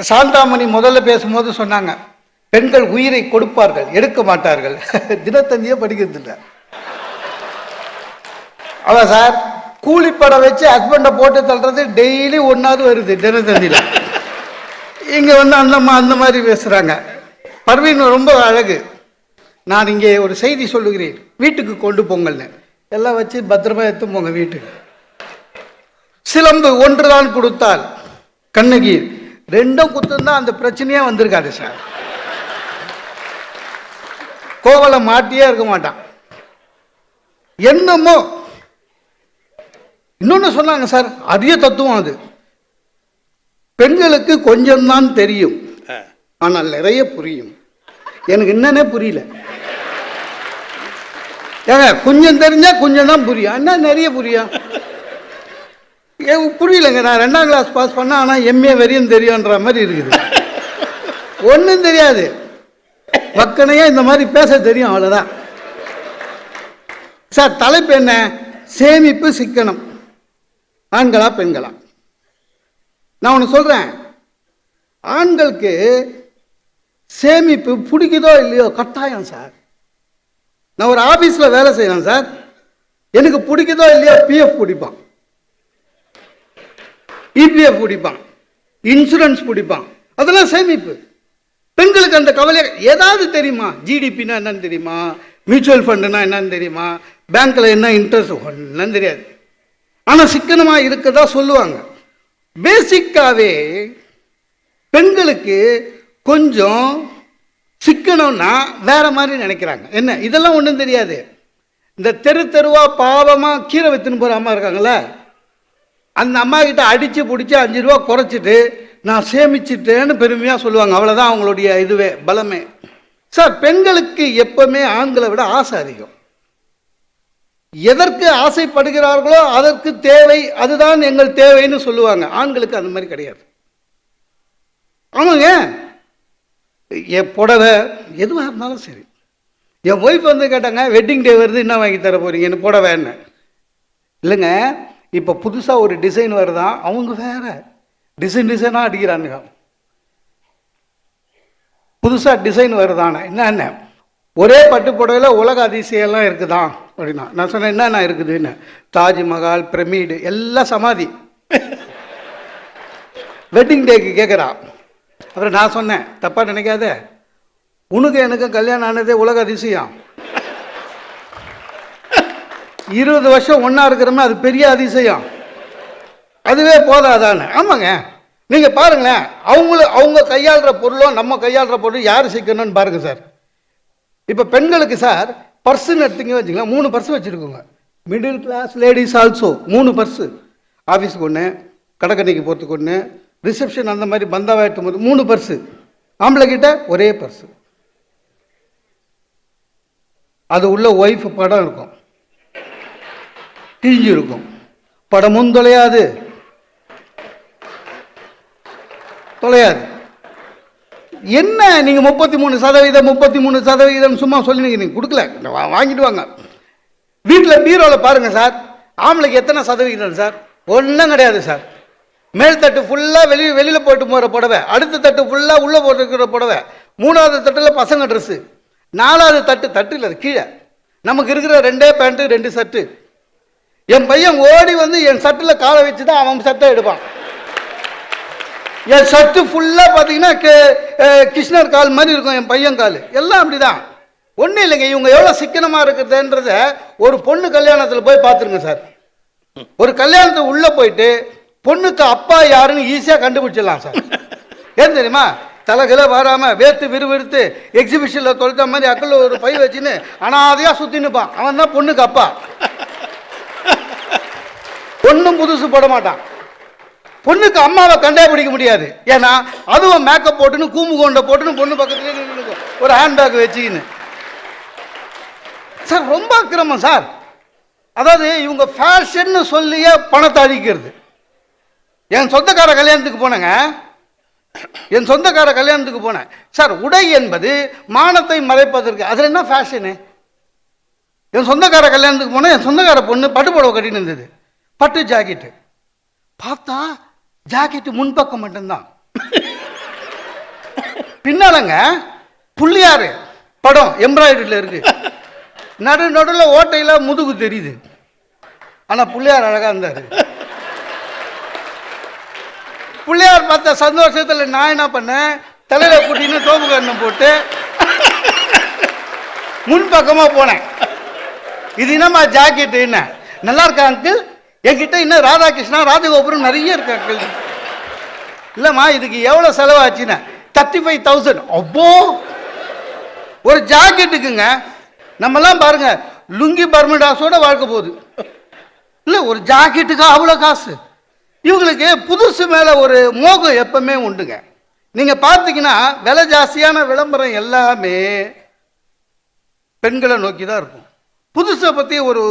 சாந்தாமணி முதல்ல பேசும்போது சொன்னாங்க பெண்கள் உயிரை கொடுப்பார்கள் எடுக்க மாட்டார்கள். தினத்தந்தியே படிக்கிறது இல்லை. அதான் சார் கூலிப்படம் வச்சு ஹஸ்பண்டை போட்டு தள்ளுறது டெய்லி ஒன்றாவது வருது தினத்தந்தியில். இங்கே வந்து அந்த அந்த மாதிரி பேசுகிறாங்க பர்வீன் ரொம்ப அழகு. நான் இங்கே ஒரு செய்தி சொல்லுகிறேன். வீட்டுக்கு கொண்டு போங்கள்னு. எல்லாம் வச்சு பத்திரமா எடுத்து போங்க வீட்டுக்கு. சிலம்பு ஒன்றுதான் கொடுத்தால் கண்ணகி ரெண்டும் குத்துந்தா அந்த பிரச்சனையே வந்திருக்காது சார். கோவலை மாட்டியே இருக்க மாட்டான். என்னமோ இன்னொன்று சொன்னாங்க சார் அரிய தத்துவம் அது. பெண்களுக்கு கொஞ்சம்தான் தெரியும். ஆனால் நிறைய புரியும். எனக்கு என்னன்னே புரியல. ஏங்க கொஞ்சம் தெரிஞ்சா கொஞ்சம் தான் புரியும். என்ன நிறைய புரியும்? புரியலங்க. நான் ரெண்டாம் கிளாஸ் பாஸ் பண்ண ஆனால் எம்ஏ வரையும் தெரியுன்ற மாதிரி இருக்குது. ஒன்றும் தெரியாது. மக்கனையே இந்த மாதிரி பேச தெரியும் அவ்வளோதான் சார் தலைப்பு என்ன? சேமிப்பு சிக்கனம். ஆண்களா பெண்களா? நான் ஒன்று சொல்கிறேன் ஆண்களுக்கு சேமிப்பு பிடிக்குதோ இல்லையோ கட்டாயம் சார். நான் ஒரு ஆஃபீஸில் வேலை செய்கிறேன் சார். எனக்கு பிடிக்குதோ இல்லையோ பிஎஃப் பிடிப்பான். இபிஎஃப் பிடிப்பான் இன்சூரன்ஸ் பிடிப்பான். அதெல்லாம் சேமிப்பு. பெண்களுக்கு அந்த கவலை ஏதாவது தெரியுமா? ஜிடிபின்னா என்னன்னு தெரியுமா? மியூச்சுவல் ஃபண்டுனா என்னன்னு தெரியுமா? பேங்க்ல என்ன இன்ட்ரெஸ்ட் என்னன்னு தெரியாது. ஆனால் சிக்கனமாக இருக்கதா சொல்லுவாங்க. பேசிக்காவே பெண்களுக்கு கொஞ்சம் சிக்கனம்னா வேற மாதிரி நினைக்கிறாங்க. என்ன? இதெல்லாம் ஒன்றும் தெரியாது. இந்த தெரு தெருவா பாவமாக கீரை வைத்துன்னு போகிற அம்மா இருக்காங்களே அந்த அம்மா கிட்ட அடித்து பிடிச்சி அஞ்சு ரூபா குறைச்சிட்டு நான் சேமிச்சிட்டேன்னு பெருமையாக சொல்லுவாங்க. அவ்வளோதான் அவங்களுடைய இதுவே பலமே. சார் பெண்களுக்கு எப்பவுமே ஆண்களை விட ஆசை அதிகம். எதற்கு ஆசைப்படுகிறார்களோ அதற்கு தேவை அதுதான் எங்கள் தேவைன்னு சொல்லுவாங்க. ஆண்களுக்கு அந்த மாதிரி கிடையாது. ஆமாங்க. என் புடவை எதுவாக இருந்தாலும் சரி. என் ஒய்ஃப் வந்து கேட்டாங்க வெட்டிங் டே வருது என்ன வாங்கி தர போறீங்க? எனக்கு புடவைன்னு? இல்லைங்க. இப்போ புதுசாக ஒரு டிசைன் வருதான் அவங்க வேற. டிசைன் டிசைனாக அடிக்கிறானுங்க. புதுசாக டிசைன் வருதானே என்னென்ன ஒரே பட்டு புடவையில் உலக அதிசயம்லாம் இருக்குதான் அப்படின்னா நான் சொன்னேன் என்னென்ன இருக்குதுன்னு? தாஜ்மஹால் பிரமிடு எல்லாம் சமாதி. வெட்டிங் டேக்கு கேட்குறா அப்புறம் நான் சொன்னேன் தப்பாக நினைக்காத. உனக்கு எனக்கு கல்யாணம் ஆனதே உலக அதிசயம். இருபது வருஷம் ஒன்றா இருக்கிறோமே அது பெரிய அதிசயம். அதுவே போதாதானே ஆமாங்க. நீங்கள் பாருங்களேன். அவங்களும் அவங்க கையாளுற பொருளும் நம்ம கையாளுற பொருளும் யார் சிக்கணும்னு பாருங்க சார். இப்போ பெண்களுக்கு சார் பர்ஸுன்னு எடுத்தீங்க வச்சுங்களேன் மூணு பர்ஸ் வச்சுருக்கோங்க. மிடில் கிளாஸ் லேடிஸ் ஆல்சோ மூணு பர்ஸு ஆஃபீஸுக்கு ஒன்று கடைக்கண்ணிக்கு போகிறதுக்கு ஒன்று ரிசப்ஷன் அந்த மாதிரி பந்தாவா எட்டும் போது மூணு பர்ஸு ஆம்பளை கிட்ட ஒரே பர்ஸு அது உள்ள ஒய்ஃப் படம் இருக்கும். கிழிஞ்சிருக்கும். படமும் தொலையாது. தொலையாது. என்ன நீங்கள் முப்பத்தி மூணு சதவீதம் முப்பத்தி மூணு சதவீதம் சும்மா சொல்லி நீங்கள் கொடுக்கல. வா- வாங்கிட்டு வாங்க. வீட்டில் பீரோவில் பாருங்கள் சார். ஆம்பளைக்கு எத்தனை சதவீதம் சார்? ஒன்றும் கிடையாது சார். மேல் தட்டு ஃபுல்லாக வெளியே வெளியில் போட்டு போகிற புடவை அடுத்த தட்டு ஃபுல்லாக உள்ளே போட்டுருக்கிற புடவை மூணாவது தட்டில் பசங்க ட்ரெஸ்ஸு நாலாவது தட்டு தட்டு இல்லை அது கீழே. நமக்கு இருக்கிற ரெண்டே பேண்ட்டு ரெண்டு சர்ட்டு என் பையன் ஓடி வந்து என் சட்டில் காலை வச்சு தான் அவன் சட்டை எடுப்பான். என் சட்டு ஃபுல்லாக பார்த்தீங்கன்னா கிருஷ்ணர் கால் மாதிரி இருக்கும் என் பையன் கால். எல்லாம் அப்படிதான். ஒன்றும் இல்லைங்க இவங்க எவ்வளோ சிக்கனமாக இருக்குதுன்றத ஒரு பொண்ணு கல்யாணத்தில் போய் பார்த்துருங்க சார். ஒரு கல்யாணத்துக்கு உள்ளே போயிட்டு பொண்ணுக்கு அப்பா யாருன்னு ஈஸியாக கண்டுபிடிச்சிடலாம் சார். ஏன் தெரியுமா? தலைகளை வராமல் வேர்த்து விறுவிறுத்து எக்ஸிபிஷனில் தொலைத்த மாதிரி அக்கல்ல ஒரு பை வச்சுன்னு அனாதையாக சுற்றி நிற்பான் அவன் தான் பொண்ணுக்கு அப்பா. ஒன்றும் புதுசு போட மாட்டான். பொண்ணுக்கு அம்மாவை கண்டே பிடிக்க முடியாது. ஏன்னா அதுவும் மேக்கப் போட்டுன்னு கூம்பு கொண்ட போட்டுன்னு பொண்ணு பக்கத்துலேயே நின்னுக்கும். ஒரு ஹேண்ட்பேக் வச்சுக்கின்னு. சார் ரொம்ப அக்கிரமம் சார். அதாவது இவங்க ஃபேஷன்னு சொல்லியே பணத்தை அழிக்கிறது. என் சொந்தக்கார கல்யாணத்துக்கு போனேங்க. என் சொந்தக்கார கல்யாணத்துக்கு போனேன். சார் உடை என்பது மானத்தை மறைப்பதற்கு அதில் என்ன ஃபேஷனு என் சொந்தக்கார கல்யாணத்துக்கு போனேன். என் சொந்தக்கார பொண்ணு பட்டு புடவை கட்டின்னு இருந்தது. பட்டு ஜாக்கெட்டு பார்த்தா ஜாக்கெட்டு முன்பக்கம் மட்டும்தான். பின்னாலங்க புள்ளியாரு படம் எம்ப்ராய்டரியில் இருக்கு. நடு நடுவில் ஓட்டையில முதுகு தெரியுது. ஆனா பிள்ளையார் அழகா இருந்தார். பிள்ளையார் பார்த்த சந்தோஷத்துல நான் என்ன பண்ணேன்? தலையில கூட்டின்னு தோப்பு கண்ணம் போட்டு முன்பக்கமாக போனேன். இது என்னம்மா ஜாக்கெட் என்ன? நல்லா இருக்கா அங்கிள் என்கிட்ட இன்னும் ராதாகிருஷ்ணா ராஜகோபுரம் நிறைய இருக்கு இல்லைம்மா இதுக்கு எவ்வளோ செலவாச்சுன்னு? தேர்ட்டி ஃபைவ் தௌசண்ட் அப்போ ஒரு ஜாக்கெட்டுக்குங்க நம்மலாம் பாருங்க லுங்கி பர்மடாஸோட வாழ்க்கை போகுது. இல்லை ஒரு ஜாக்கெட்டுக்கு அவ்வளோ காசு. இவங்களுக்கு புதுசு மேலே ஒரு மோகம் எப்பவுமே உண்டுங்க. நீங்கள் பார்த்தீங்கன்னா விலை ஜாஸ்தியான விளம்பரம் எல்லாமே பெண்களை நோக்கி தான் இருக்கும். புதுசை பற்றி ஒரு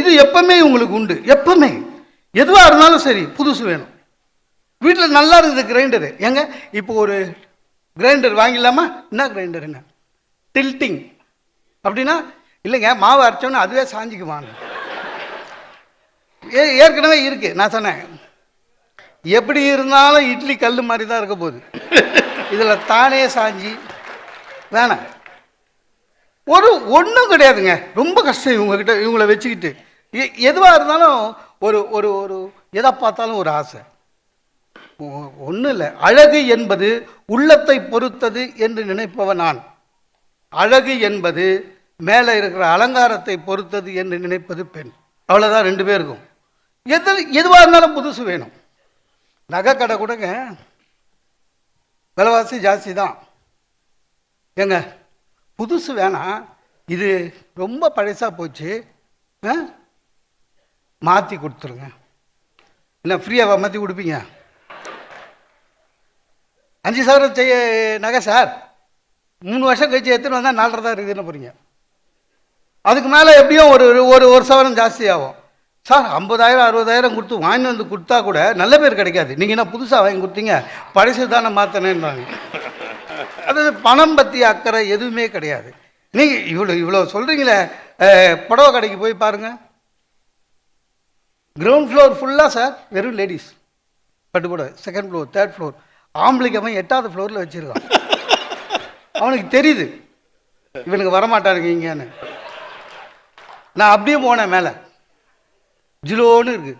இது எப்பவுமே உங்களுக்கு உண்டு. எப்பவுமே. எதுவாக இருந்தாலும் சரி புதுசு வேணும். வீட்டில் நல்லா இருக்குது கிரைண்டரு ஏங்க இப்போ ஒரு கிரைண்டர் வாங்கிடலாமா? என்ன கிரைண்டருங்க டில்ட்டிங் அப்படின்னா இல்லைங்க மாவு அரைச்சோன்னு அதுவே சாஞ்சிக்குவாங்க ஏ ஏற்கனவே இருக்கு. நான் சொன்னேன். எப்படி இருந்தாலும் இட்லி கல் மாதிரி தான் இருக்க போகுது. இதில் தானே சாஞ்சி வேணாம். ஒரு ஒன்றும் கிடையாதுங்க. ரொம்ப கஷ்டம் இவங்கக்கிட்ட இவங்கள வச்சுக்கிட்டு. எதுவாக இருந்தாலும் ஒரு ஒரு ஒரு எதை பார்த்தாலும் ஒரு ஆசை. ஒன்றும் இல்லை. அழகு என்பது உள்ளத்தை பொறுத்தது என்று நினைப்பவன் நான். அழகு என்பது மேலே இருக்கிற அலங்காரத்தை பொறுத்தது என்று நினைப்பது பெண். அவ்வளோதான் ரெண்டு பேருக்கும். எது எதுவாக இருந்தாலும் புதுசு வேணும். நகை கடை கூடங்க. விலைவாசி ஜாஸ்தி தான். ஏங்க? புதுசு வேணாம். இது ரொம்ப பழசாக போச்சு. மாற்றி கொடுத்துருங்க. இல்லை ஃப்ரீயாக மாற்றி கொடுப்பீங்க? அஞ்சு சவரம் செய்ய நகை சார். மூணு வருஷம் கழிச்சு எடுத்துன்னு வந்தால் நாலரை தான் இருக்குதுன்னு போகிறீங்க அதுக்கு மேலே எப்படியும் ஒரு ஒரு ஒரு சவரம் ஜாஸ்தி ஆகும். சார் ஐம்பதாயிரம் அறுபதாயிரம் கொடுத்து வாங்கி வந்து கொடுத்தா கூட நல்ல பேர் கிடைக்காது. நீங்கள் என்ன புதுசாக வாங்கி கொடுத்தீங்க? பழசு தானே மாற்றினேன்றாங்க அதாவது பணம் பற்றி அக்கறை எதுவுமே கிடையாது. நீங்கள் இவ்வளோ இவ்வளோ சொல்கிறீங்களே புடவை கடைக்கு போய் பாருங்கள் கிரவுண்ட் ஃப்ளோர் ஃபுல்லாக சார் வெறும் லேடிஸ் பட்டு புடவை செகண்ட் ஃப்ளோர் தேர்ட் ஃப்ளோர் ஆம்பளைக்கு அவன் எட்டாவது ஃப்ளோரில் வச்சுருக்கான். அவனுக்கு தெரியுது. இவனுக்கு வரமாட்டானுங்க இங்கேன்னு. நான் அப்படியே போனேன் மேலே. ஜிலோன்னு இருக்கு.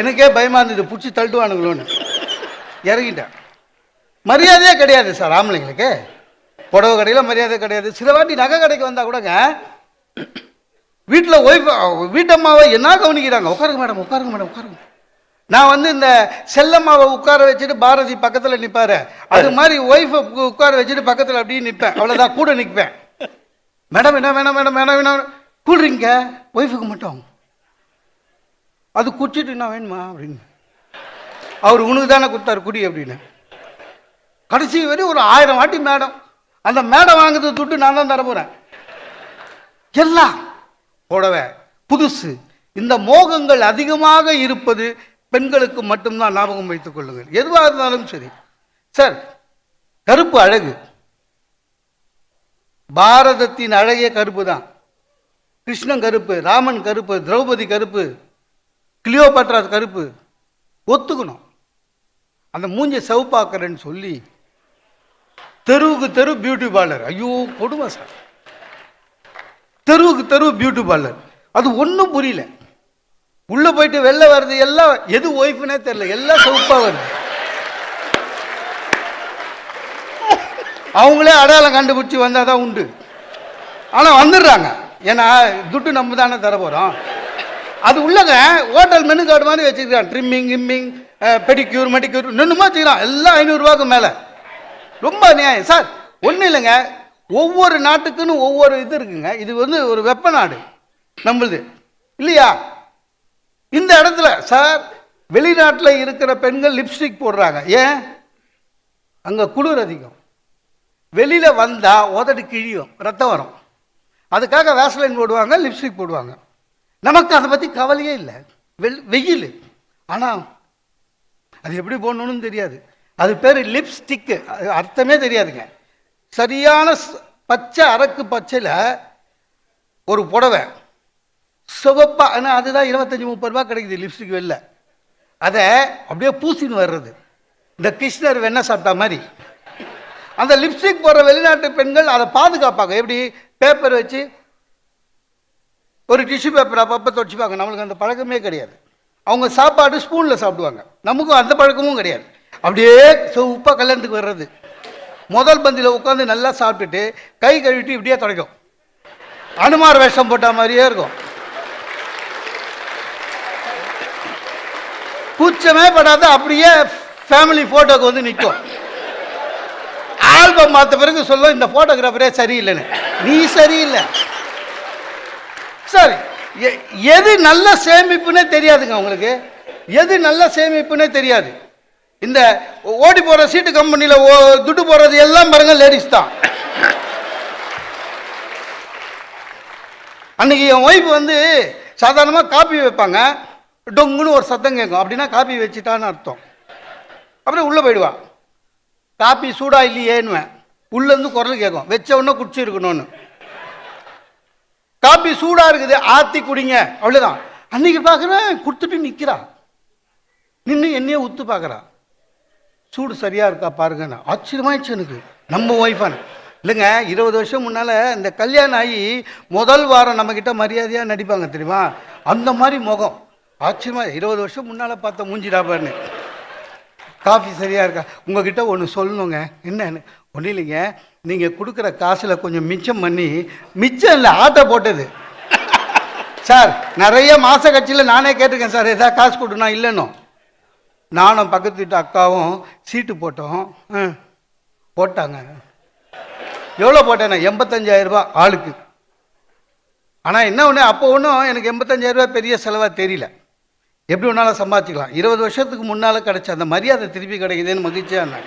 எனக்கே பயமா இருந்தது. பிடிச்சி தள்ளுவானுங்களோன்னு. இறங்கிட்டேன். மரியாதையே கிடையாது சார் ஆம்பளைங்களுக்கு. புடவை கடையில் மரியாதை கிடையாது. சில வாட்டி நகை கடைக்கு வந்தால் கூடங்க வீட்டில் ஒய்ஃப் வீட்டம்மாவை என்ன கவனிக்கிறாங்க? உட்காருங்க மேடம் உட்காருங்க மேடம் உட்காருங்க. நான் வந்து இந்த செல்லம்மாவை உட்கார வச்சுட்டு பாரதி பக்கத்தில் நிற்பார் அது மாதிரி ஒய்ஃபை உட்கார வச்சுட்டு பக்கத்தில் அப்படியே நிற்பேன் அவ்வளோதான் கூட நிற்பேன் மேடம் என்ன வேணாம் மேடம் வேணாம்? வேணாம் கூடுறீங்க ஒய்ஃபுக்கு மட்டும் அது குடிச்சிட்டு என்ன வேணுமா அப்படின்னு. அவர் உனக்கு தானே கொடுத்தாரு குடி அப்படின்னு. கடைசி வரை ஒரு ஆயிரம் வாட்டி மேடம். அந்த மேடம் வாங்குறது துட்டு நான் தான் தர போகிறேன் எல்லாம் புடவை புதுசு. இந்த மோகங்கள் அதிகமாக இருப்பது பெண்களுக்கு மட்டும்தான் ஞாபகம் வைத்துக் கொள்ளுங்கள். எதுவாக இருந்தாலும் சரி. சார் கருப்பு அழகு. பாரதத்தின் அழகிய கருப்பு தான். கிருஷ்ணன் கருப்பு ராமன் கருப்பு திரௌபதி கருப்பு கிளியோபாட்ரா கருப்பு. ஒத்துக்கணும். அந்த மூஞ்சை செவப்பாக்குறேன்னு சொல்லி தெருவுக்கு தெரு பியூட்டி பார்லர் ஐயோ கொடுமை சார். தெருவுக்கு தெரு பியூட்டி பார்லர் அது ஒன்றும் புரியல. உள்ள போயிட்டு வெளில வர்றது எல்லாம் எது ஒய்ஃப்னே தெரியல. எல்லாம் செவப்பா வருது. அவங்களே அடையாளம் கண்டுபிடிச்சி வந்தால் தான் உண்டு. ஆனால் வந்துடுறாங்க. ஏன்னா துட்டு நம்ம தானே தர போகிறோம் அது உள்ளங்க ஹோட்டல் மெனு கார்டு மாதிரி வச்சுருக்கான் ட்ரிம்மிங் கிம்மிங் பெடிக்யூர் மெடிக்யூர் நின்றுமா வச்சுக்கிறான் எல்லாம் ஐநூறுரூவாக்கு மேலே. ரொம்ப நியாயம் சார் ஒன்றும் இல்லைங்க. ஒவ்வொரு நாட்டுக்குன்னு ஒவ்வொரு இது இருக்குங்க. இது வந்து ஒரு வெப்ப நாடு நம்மளுது. இல்லையா? இந்த இடத்துல சார் வெளிநாட்டில் இருக்கிற பெண்கள் லிப்ஸ்டிக் போடுறாங்க. ஏன்? அங்கே குளிர் அதிகம். வெளியில் வந்தால் உதடு கிழியும். ரத்தம் வரும். அதுக்காக வேஸ்லைன் போடுவாங்க லிப்ஸ்டிக் போடுவாங்க. நமக்கு அதை பற்றி கவலையே இல்லை. வெள் வெயில். ஆனால் அது எப்படி போடணும்னு தெரியாது. அது பேர் லிப்ஸ்டிக்கு அது அர்த்தமே தெரியாதுங்க. சரியான பச்சை அரக்கு பச்சையில் ஒரு புடவை. சிவப்பா ஆனால் அதுதான் இருபத்தஞ்சி முப்பது ரூபா கிடைக்குது லிப்ஸ்டிக் வெளில. அதை அப்படியே பூசின்னு வர்றது. இந்த கிருஷ்ணர் வெண்ணை சாப்பிட்டா மாதிரி. அந்த லிப்ஸ்டிக் போடுற வெளிநாட்டு பெண்கள் அதை பாதுகாப்பாங்க. எப்படி? பேப்பர் வச்சு ஒரு டிஷ்யூ பேப்பர் அப்பப்போ தொடச்சிப்பாங்க. நம்மளுக்கு அந்த பழக்கமே கிடையாது. அவங்க சாப்பாடு ஸ்பூனில் சாப்பிடுவாங்க. நமக்கும் அந்த பழக்கமும் கிடையாது. அப்படியே உப்பா கல்யாணத்துக்கு வர்றது. முதல் பந்தியில் உட்காந்து நல்லா சாப்பிட்டுட்டு கை கழுவிட்டு இப்படியே துடைக்கும். அனுமார் வேஷம் போட்ட மாதிரியே இருக்கும். கூச்சமே படாத அப்படியே ஃபேமிலி ஃபோட்டோக்கு வந்து நிற்கும் ஆல்பம் பார்த்த பிறகு சொல்லும் இந்த ஃபோட்டோகிராஃபரே சரியில்லைன்னு. நீ சரியில்லை. சரி எ- எது நல்ல சேமிப்புன்னே தெரியாதுங்க உங்களுக்கு. எது நல்ல சேமிப்புன்னே தெரியாது. இந்த ஓடி போற சீட்டு கம்பெனியில் துட்டு போடுறது எல்லாம் பாருங்க லேடிஸ் தான். அன்னைக்கு என் ஒய்ஃப் வந்து சாதாரணமாக காப்பி வைப்பாங்க. டொங்குன்னு ஒரு சத்தம் கேட்கும் அப்படின்னா காப்பி வச்சுட்டான்னு அர்த்தம். அப்புறம் உள்ளே போயிடுவான் காப்பி சூடா இல்லையேன்னுவேன் உள்ளேருந்து குரல் கேட்கும் வச்ச உடனே குடிச்சு இருக்கணும்னு. காப்பி சூடா இருக்குது. ஆத்தி குடிங்க. அவ்வளவுதான். அன்னைக்கு பார்க்குறேன் கொடுத்துட்டு நிற்கிறா நின்று என்னையே உத்து பார்க்குறா சூடு சரியாக இருக்கா பாருங்கண்ணா. ஆச்சரியமாயிடுச்சு எனக்கு. நம்ம ஒய்ஃபான இல்லைங்க இருபது வருஷம் முன்னால் இந்த கல்யாணம் ஆகி முதல் வாரம் நம்மக்கிட்ட மரியாதையாக நடிப்பாங்க தெரியுமா? அந்த மாதிரி முகம். ஆச்சரியமா இருபது வருஷம் முன்னால் பார்த்த மூஞ்சிடாப்பான்னு காஃபி சரியாக இருக்கா? உங்ககிட்ட ஒன்று சொல்லணுங்க. என்னன்னு? ஒன்றும் இல்லைங்க நீங்கள் கொடுக்குற காசில் கொஞ்சம் மிச்சம் பண்ணி மிச்சம் இல்லை ஆட்டோ போட்டது. சார் நிறைய மாத கட்சியில் நானே கேட்டிருக்கேன் சார் எதாவது காசு கொடுனா இல்லைன்னு நானும் பக்கத்து வீட்டு அக்காவும் சீட்டு போட்டோம். ஆ, போட்டாங்க. எவ்வளோ போட்டேண்ணே எண்பத்தஞ்சாயிரரூபா ஆளுக்கு. ஆனால் என்ன ஒன்று அப்போ ஒன்றும் எனக்கு எண்பத்தஞ்சாயிரரூபா பெரிய செலவாக தெரியல. எப்படி வேணாலும் சம்பாதிச்சிக்கலாம். இருபது வருஷத்துக்கு முன்னால் கிடச்ச அந்த மரியாதை திருப்பி கிடைக்குதுன்னு மகிழ்ச்சியாக இருந்தாங்க.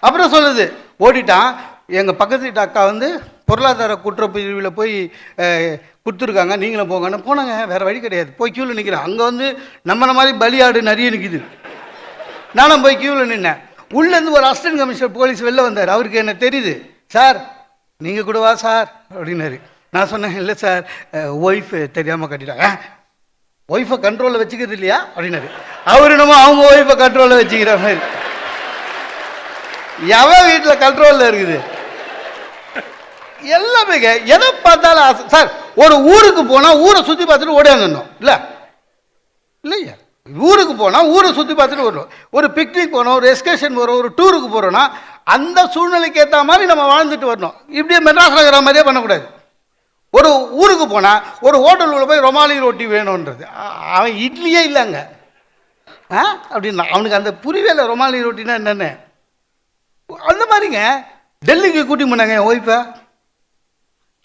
அப்புறம் சொல்லுது ஓடிட்டான். எங்கள் பக்கத்து வீட்டு அக்கா வந்து பொருளாதார குற்றப்பிரிவில் போய் கொடுத்துருக்காங்க. நீங்களும் போங்கன்னு. போனாங்க. வேறு வழி கிடையாது. போய் க்யூவில் நிற்கிறேன் அங்கே வந்து நம்மளை மாதிரி பலியாடு நிறைய நிற்கிது நானும் போய் க்யூவில் நின்னேன். உள்ளேருந்து ஒரு அசிஸ்டன்ட் கமிஷனர் போலீஸ் வெளில வந்தார். அவருக்கு என்ன தெரியுது? சார் நீங்கள் கூடவா சார். அப்படின்னாரு. நான் சொன்னேன் இல்லை சார். ஒய்ஃப் தெரியாமல் கட்டிட்டாங்க. ஒய்ஃபை கண்ட்ரோலில் வச்சுக்கிறது இல்லையா? அப்படின்னாரு. அவர் என்னமோ அவங்க ஒய்ஃபை கண்ட்ரோலில் வச்சுக்கிற மாதிரி. எவன் வீட்டில் கண்ட்ரோலில் இருக்குது? எல்லாமே எதை பார்த்தாலும் ஆசை. சார் ஒரு ஊருக்கு போனால் ஊரை சுற்றி பார்த்துட்டு ஓடியாந்துடணும். இல்லை? இல்லையா. ஊருக்கு போனால் ஊரை சுற்றி பார்த்துட்டு வரணும் ஒரு பிக்னிக் போகணும் ஒரு எஸ்கேஷன் போகிறோம் ஒரு டூருக்கு போகிறோன்னா அந்த சூழ்நிலைக்கு ஏற்ற மாதிரி நம்ம வாழ்ந்துட்டு வரணும். இப்படியே மெட்ராஸில் இருக்கிற மாதிரியே பண்ணக்கூடாது. ஒரு ஊருக்கு போனால் ஒரு ஹோட்டலுக்குள்ள போய் ரொமாலி ரொட்டி வேணுன்றது அவன் இட்லியே இல்லைங்க. ஆ? அப்படின்னா அவனுக்கு அந்த புரியவே இல்லை ரொமாலி ரொட்டினா என்னென்னு? அந்த மாதிரிங்க. டெல்லிக்கு கூட்டி போனாங்க என் ஒய்ஃபை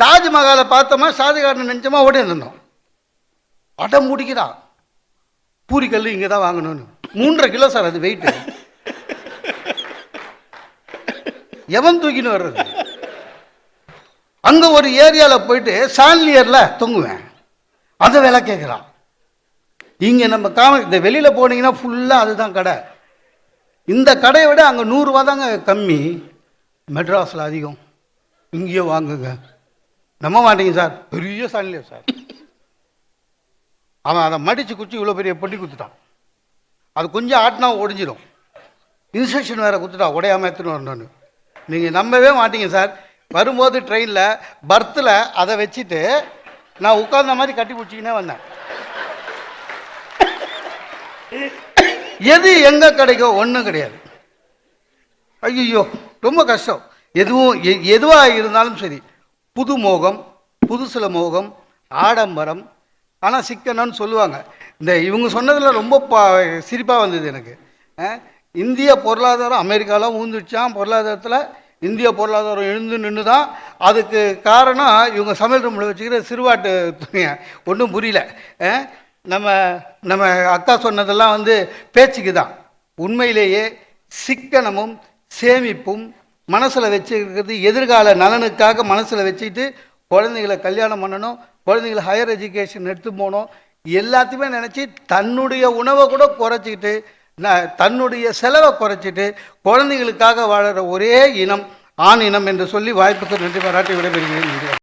தாஜ்மஹாலை பார்த்தோமா ஷாஜகாரன் நினச்சோமா ஓடி இருந்தோம். அடம் முடிக்கிறா பூரி கல் இங்கே தான் வாங்கணும்னு. மூன்றரை கிலோ சார் அது வெயிட் எவன் தூக்கின்னு வர்றது? அங்கே ஒரு ஏரியாவில் போயிட்டு சாண்டியரில் தொங்குவேன். அதை விலை கேட்குறான் இங்கே நம்ம காம இந்த வெளியில் போனீங்கன்னா ஃபுல்லாக அதுதான் கடை. இந்த கடையை விட அங்கே நூறுரூவா தாங்க கம்மி. மெட்ராஸில் அதிகம். இங்கேயே வாங்குங்க. நம்ப மாட்டீங்க சார். பெரிய சான்லியர் சார். அவன் அதை மடித்து குச்சி இவ்வளோ பெரிய பொட்டி குத்துட்டான். அது கொஞ்சம் ஆட்டினா ஒடிஞ்சிடும் இன்ஸ்ட்ரக்ஷன் வேறு குத்துட்டா உடையாம எடுத்துன்னு வரணும்னு நீங்கள் நம்பவே மாட்டீங்க சார். வரும்போது ட்ரெயினில் பர்த்தில் அதை வச்சுட்டு நான் உட்கார்ந்த மாதிரி கட்டி பிடிச்சிக்கினே வந்தேன். எது எங்கே கிடைக்கும் ஒன்றும் கிடையாது. ஐயோ ரொம்ப கஷ்டம். எதுவும் எ- எதுவாக இருந்தாலும் சரி. புது மோகம் புதுசில மோகம் ஆடம்பரம் ஆனால் சிக்கனம்னு சொல்லுவாங்க. இந்த இவங்க சொன்னதில் ரொம்ப பா சிரிப்பாக வந்தது எனக்கு. இந்திய பொருளாதாரம் அமெரிக்காலாம் ஊந்துடுச்சான் பொருளாதாரத்தில் இந்திய பொருளாதாரம் எழுந்து நின்று தான் அதுக்கு காரணம் இவங்க சமையல் ரூமில் வச்சுக்கிற சிறுவாட்டு துணியை. ஒன்றும் புரியல. நம்ம நம்ம அக்கா சொன்னதெல்லாம் வந்து பேச்சுக்கு தான் உண்மையிலேயே சிக்கனமும் சேமிப்பும் மனசில் வச்சுக்கிறது எதிர்கால நலனுக்காக மனசில் வச்சுக்கிட்டு குழந்தைகளை கல்யாணம் பண்ணணும் குழந்தைகளை ஹையர் எஜுகேஷன் எடுத்து போகணும் எல்லாத்தையுமே நினச்சி தன்னுடைய உணவை கூட குறைச்சிக்கிட்டு நான் தன்னுடைய செலவை குறைச்சிட்டு குழந்தைகளுக்காக வாழற ஒரே இனம் ஆண் இனம் என்று சொல்லி வாய்ப்புக்கு நன்றி பாராட்டி விடைபெறுகிறேன். நன்றி